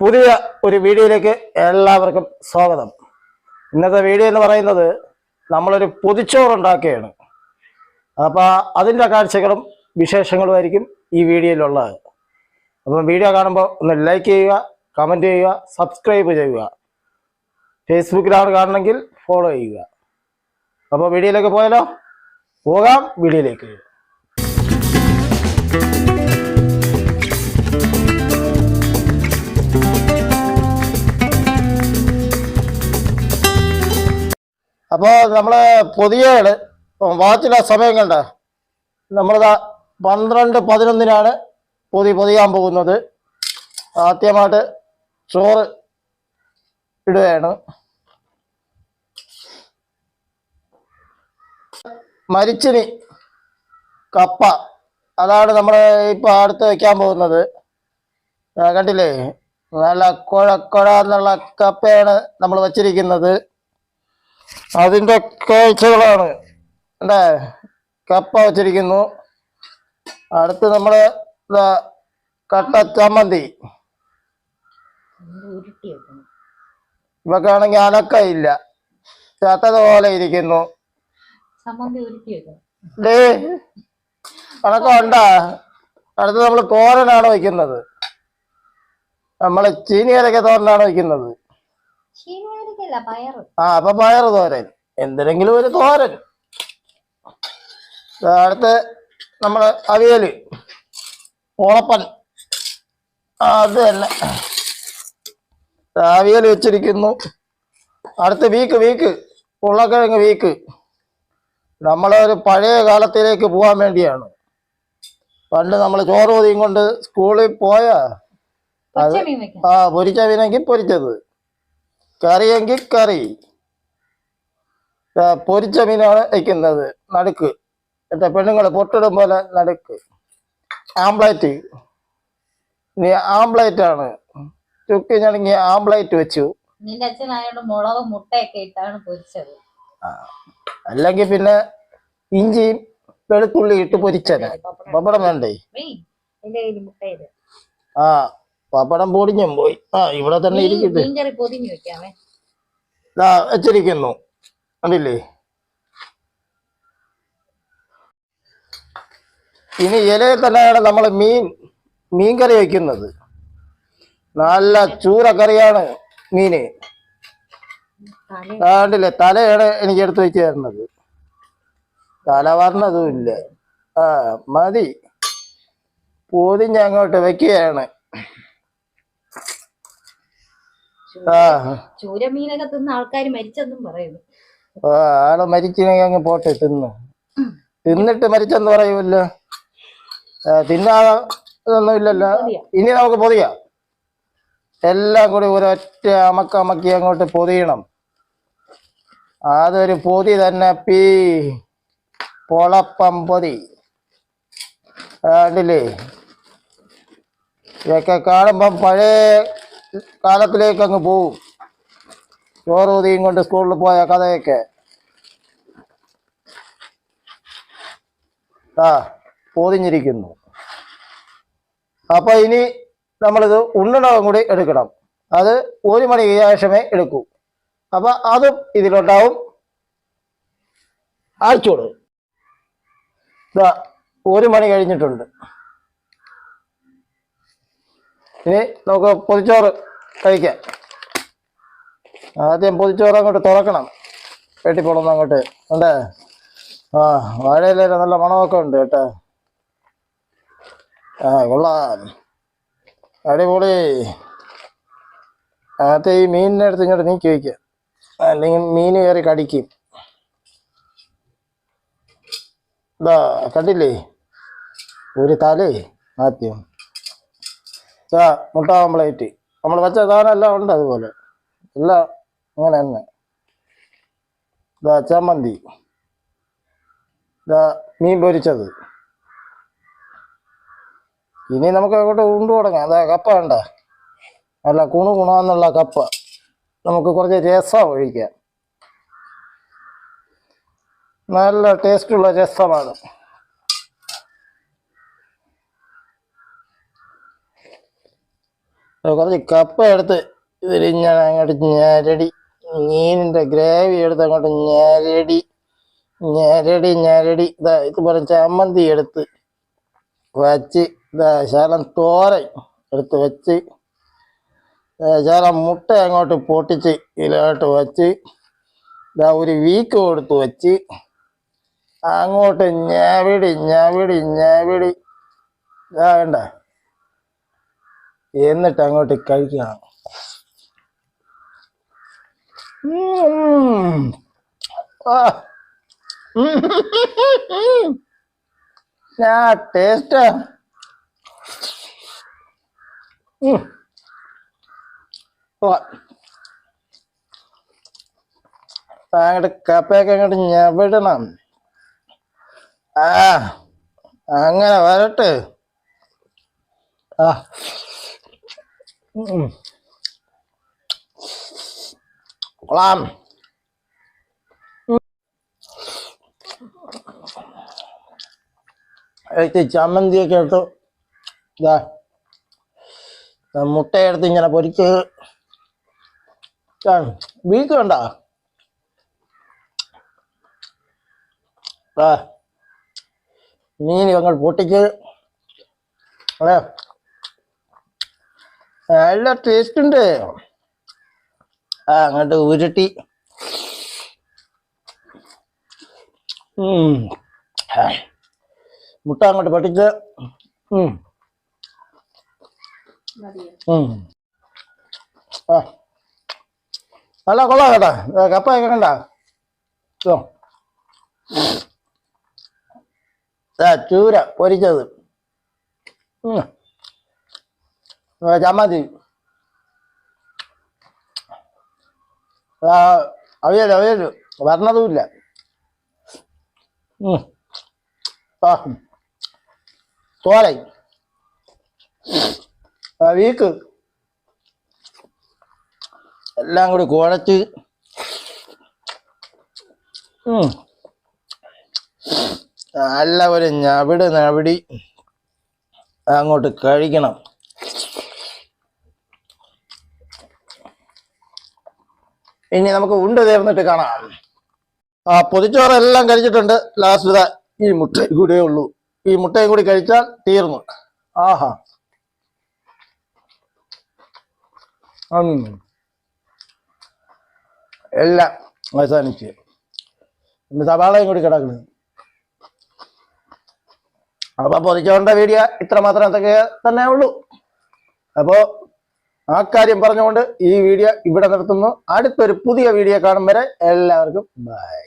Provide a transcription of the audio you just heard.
പുതിയ ഒരു വീഡിയോയിലേക്ക് എല്ലാവർക്കും സ്വാഗതം. ഇന്നത്തെ വീഡിയോ എന്ന് പറയുന്നത് നമ്മളൊരു പൊതിച്ചോറുണ്ടാക്കുകയാണ് അപ്പോൾ അതിന്റെ കാഴ്ചകളും വിശേഷങ്ങളും ആയിരിക്കും ഈ വീഡിയോയിലുള്ളത്. അപ്പം വീഡിയോ കാണുമ്പോൾ ഒന്ന് ലൈക്ക് ചെയ്യുക കമന്റ് ചെയ്യുക സബ്സ്ക്രൈബ് ചെയ്യുക. ഫേസ്ബുക്കിലാണ് കാണണമെങ്കിൽ ഫോളോ ചെയ്യുക. അപ്പോൾ വീഡിയോയിലേക്ക് പോയാലോ? പോകാം. വീഡിയോയിലേക്ക്. അപ്പോൾ നമ്മൾ പൊതിയകൾ വാച്ചിലെ സമയം കണ്ട. നമ്മളിതാ പന്ത്രണ്ട് പതിനൊന്നിനാണ് പൊതി പൊതിയാൻ പോകുന്നത്. ആദ്യമായിട്ട് ചോറ് ഇടുകയാണ്. മരിച്ചിനി കപ്പ അതാണ് നമ്മൾ ഇപ്പോൾ അടുത്ത് വയ്ക്കാൻ പോകുന്നത്. കണ്ടില്ലേ? നല്ല കുഴക്കുഴ കുഴ എന്നുള്ള കപ്പയാണ് നമ്മൾ വച്ചിരിക്കുന്നത്. അതിന്റെ കാഴ്ചകളാണ് അല്ലേ? കപ്പ വച്ചിരിക്കുന്നു. അടുത്ത് നമ്മൾ കട്ട ചമ്മന്തി. ഇവക്കാണെങ്കിൽ അനക്കയില്ല ഇരിക്കുന്നു. ഉരുട്ടി വെക്കണം. ഡേ അനക്കം ഉണ്ടാ. അടുത്ത് നമ്മൾ തോരനാണ് വയ്ക്കുന്നത് നമ്മൾ ചീനിയരൊക്കെ തോരനാണ് വയ്ക്കുന്നത് ആ അപ്പൊ പയർ തോരൻ. എന്തിനെങ്കിലും ഒരു തോരൻ. അടുത്ത് നമ്മൾ അവിയൽ. ഓളപ്പൻ അത് തന്നെ. അവിയൽ വെച്ചിരിക്കുന്നു. അടുത്ത് വീക്ക് വീക്ക്. ഉരുളക്കിഴങ്ങ് വീക്ക്. നമ്മളെ ഒരു പഴയ കാലത്തിലേക്ക് പോകാൻ വേണ്ടിയാണ്. പണ്ട് നമ്മൾ ചോറ് പൊതിയും കൊണ്ട് സ്കൂളിൽ പോയ ആ പൊരിച്ച മീനെങ്കിൽ പൊരിച്ചത്. കറിയെങ്കിൽ കറി. പൊരിച്ച മീനാണ് വയ്ക്കുന്നത്. നടുക്ക്. മറ്റേ പെണ്ണുങ്ങൾ പൊട്ടിടും പോലെ നടുക്ക്. ആംപ്ലേറ്റ്. ഇനി ആംപ്ലേറ്റ് ആണ്. ചുക്കി ഞണങ്ങി ആംപ്ലേറ്റ് വെച്ചു. നിന്റെ അച്ഛനായോണ്ട് മുളകും മുട്ടയൊക്കെ ഇട്ടാണ് പൊരിച്ചത്. അല്ലെങ്കിൽ പിന്നെ ഇഞ്ചിയും വെളുത്തുള്ളി ഇട്ട് പൊരിച്ചത്. പപ്പടം വേണ്ടേ? ആ പപ്പടം പൊടിഞ്ഞും പോയി. ആ ഇവിടെ തന്നെ ഇരിക്കട്ടെ. മീൻകറി വെച്ചിരിക്കുന്നു. കണ്ടില്ലേ? ഇനി ഇലയിൽ തന്നെയാണ് നമ്മൾ മീൻ മീൻ കറി വയ്ക്കുന്നത് നല്ല ചൂരക്കറിയാണ് മീന്. കണ്ടില്ലേ? തലയാണ് എനിക്ക് എടുത്ത് വെച്ച് തരുന്നത്. തല പറഞ്ഞതും ഇല്ല. ആ മതി. പൊതിഞ്ഞ് അങ്ങോട്ട് വെക്കുകയാണ് ആ ചൂരമീനൊക്കെ തിന്ന ആൾക്കാർ മരിച്ചെന്നും പറയുന്നു. ആൾ മരിച്ചിനെങ്കിൽ അങ്ങ് പോട്ടെ തിന്ന്. തിന്നിട്ട് മരിച്ചെന്ന് പറയുമല്ലോ. തിന്നാതൊന്നും തിന്നാതെ ഇല്ലല്ലോ ഇനി നമുക്ക് പൊതിയാം. എല്ലാം കൂടി ഒരൊറ്റ അമക്ക അമക്കി അങ്ങോട്ട് പൊതിയണം. അതൊരു പൊതി തന്നെ പീ. പൊളപ്പം പൊതി. കണ്ടില്ലേ? ഇതൊക്കെ കാണുമ്പം പഴയ കാലത്തിലേക്ക് അങ്ങ് പോവും. ചോറ് പൊതിയും കൊണ്ട് സ്കൂളിൽ പോയ കഥയൊക്കെ. ആ പൊതിഞ്ഞിരിക്കുന്നു. അപ്പൊ ഇനി നമ്മളിത് ഉണ്ണണവും കൂടി എടുക്കണം. അത് ഒരു മണിക്ക് ശേഷമേ എടുക്കൂ. അപ്പൊ അതും ഇതിലുണ്ടാവും അയച്ചോളൂ ഒരു മണി കഴിഞ്ഞിട്ടുണ്ട്. ഇനി നമുക്ക് പൊതിച്ചോറ് കഴിക്കാം. ആദ്യം പൊതിച്ചോറ് അങ്ങോട്ട് തുറക്കണം. വെട്ടിപ്പോളന്ന് അങ്ങോട്ട്. ഉണ്ട് ആ വാഴയില നല്ല മണമൊക്കെ ഉണ്ട് കേട്ടോ. ആ കൊള്ളാം. അടിപൊളി. അകത്തെ ഈ മീനിന്റെ അടുത്ത് ഇങ്ങോട്ട് നീക്കി വയ്ക്കുക അല്ലെങ്കിൽ മീൻ കയറി കടിക്കും. ഇതാ കണ്ടില്ലേ? ഒരു തലേ ആദ്യം. ആ മുട്ട നമ്മൾ വെച്ച സാധനം എല്ലാം ഉണ്ട് അതുപോലെ. എല്ലാം അങ്ങനെ തന്നെ. ഇതാ ചമ്മന്തി. ഇതാ മീൻ പൊരിച്ചത്. ഇനി നമുക്ക് അങ്ങോട്ട് ഉണ്ടു തുടങ്ങാം. അതാ കപ്പ വേണ്ട അല്ല കുണു കുണാന്നുള്ള കപ്പ. നമുക്ക് കുറച്ച് രസം ഒഴിക്കാം. നല്ല ടേസ്റ്റുള്ള രസമാണ്. കുറച്ച് കപ്പ എടുത്ത് ഞാൻ അങ്ങോട്ട് ഞരടി മീനിന്റെ ഗ്രേവി എടുത്ത് അങ്ങോട്ട് ഞരടി ഞരടി ഞരടി. ഇതാ ഇതുപോലെ ചമ്മന്തി എടുത്ത് വച്ച് ഇതാ ശകലം തോരൻ എടുത്ത് വെച്ച് ശകലം മുട്ട അങ്ങോട്ട് പൊട്ടിച്ച് ഇതിലോട്ട് വച്ച് ഇതാ ഒരു വീക്ക് കൊടുത്ത് വച്ച് അങ്ങോട്ട് ഞവിടി ഞവിടി ഞവിടി. ഇതാ വേണ്ട എന്നിട്ട് അങ്ങോട്ട് കഴിക്കണം. ടേസ്റ്റ് അങ്ങോട്ട് കപ്പയൊക്കെ അങ്ങോട്ട് ഞവിടണം. ആ അങ്ങനെ വരട്ടെ. ആ. കൊള്ളാം എടുത്ത് ചമ്മന്തിയൊക്കെ എടുത്തു ഇതാ മുട്ടയെടുത്ത് ഇങ്ങനെ പൊരിച്ച് ബീക്ക് വേണ്ട മീൻ ഞങ്ങൾ പൊട്ടിച്ച് അതെ നല്ല ടേസ്റ്റ് ഉണ്ട്. ആ അങ്ങോട്ട് ഉരുട്ടി. ഉം. മുട്ട അങ്ങോട്ട് പൊട്ടിച്ച്. ആ. നല്ല കൊള്ളാം കേട്ടാ. കപ്പ ഒക്കെ കണ്ട? ചൂര പൊരിച്ചത്. ചമ്മന്തി ആ അവിയൽ അവിയൽ വരണതുമില്ല തോരൻ വീക്ക് എല്ലാം കൂടി കുഴച്ച്. നല്ല ഒരു ഞവിട് ഞവിടി അങ്ങോട്ട് കഴിക്കണം ഇനി നമുക്ക് ഉണ്ട് തീർന്നിട്ട് കാണാം. ആ പൊതിച്ചോറെല്ലാം കഴിച്ചിട്ടുണ്ട്. ലാസ്റ്റ് ഈ മുട്ടയും കൂടിയേ ഉള്ളൂ. ഈ മുട്ടയും കൂടി കഴിച്ചാൽ തീർന്നു. ആഹാ. എല്ലാം അവസാനിച്ച്. സവാളയും കൂടി കിടക്കുന്നു. അപ്പൊ പൊതിച്ചോറിന്റെ വീഡിയോ ഇത്ര മാത്രം തന്നെ ഉള്ളൂ. അപ്പോ ആ കാര്യം പറഞ്ഞുകൊണ്ട് ഈ വീഡിയോ ഇവിടെ നിർത്തുന്നു. അടുത്തൊരു പുതിയ വീഡിയോ കാണും വരെ എല്ലാവർക്കും ബൈ